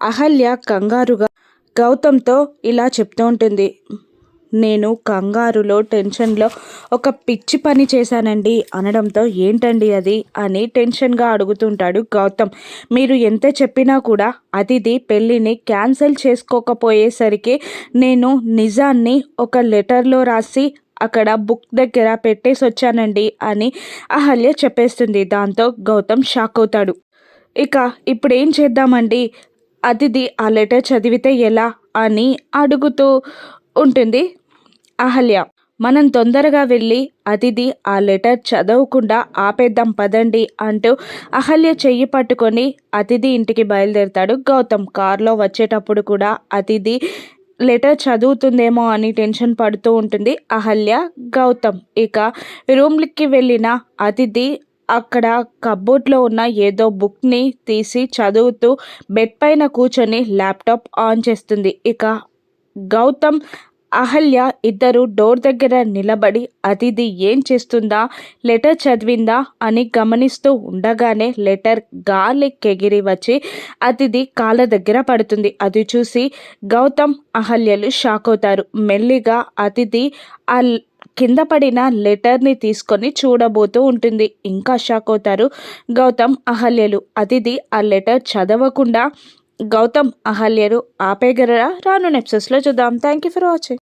అహల్య కంగారుగా గౌతమ్తో ఇలా చెప్తూ ఉంటుంది. నేను కంగారులో టెన్షన్లో ఒక పిచ్చి పని చేశానండి. అనడంతో ఏంటండి అది? అని టెన్షన్గా అడుగుతుంటాడు గౌతమ్ మీరు ఎంత చెప్పినా కూడా అతిథి పెళ్ళిని క్యాన్సిల్ చేసుకోకపోయేసరికి నేను నిజాన్ని ఒక లెటర్లో రాసి అక్కడ బుక్ దగ్గర పెట్టేసి వచ్చానండి అని అహల్య చెప్పేస్తుంది. దాంతో గౌతమ్ షాక్ అవుతాడు. ఇక ఇప్పుడు ఏం చేద్దామండి? అతిథి ఆ లెటర్ చదివితే ఎలా అని అడుగుతూ ఉంటుంది అహల్య. మనం తొందరగా వెళ్ళి అతిథి ఆ లెటర్ చదవకుండా ఆపేద్దాం పదండి అంటూ అహల్య చెయ్యి పట్టుకొని అతిథి ఇంటికి బయలుదేరుతాడు గౌతమ్. కారులో వచ్చేటప్పుడు కూడా అతిథి లెటర్ చదువుతుందేమో అని టెన్షన్ పడుతూ ఉంటుంది అహల్య గౌతమ్. ఇక రూమ్కి వెళ్ళిన అతిథి అక్కడ కబోర్డ్లో ఉన్న ఏదో బుక్ని తీసి చదువుతూ బెడ్ పైన కూర్చొని ల్యాప్టాప్ ఆన్ చేస్తుంది. ఇక గౌతమ్ అహల్య ఇద్దరు డోర్ దగ్గర నిలబడి అతిథి ఏం చేస్తుందా లెటర్ చదివిందా అని గమనిస్తూ ఉండగానే లెటర్ గాలికెగిరి వచ్చి అతిథి కాళ్ళ దగ్గర పడుతుంది. అది చూసి గౌతమ్ అహల్యలు షాక్ అవుతారు. మెల్లిగా అతిథి ఆ కింద పడిన లెటర్ని తీసుకొని చూడబోతూ ఉంటుంది. ఇంకా షాక్ అవుతారు. గౌతమ్ అహల్యలు. అతిథి ఆ లెటర్ చదవకుండా గౌతమ్ అహల్యలు ఆపేగలరా? రాను నెప్సెస్లో చూద్దాం. Thank you for watching.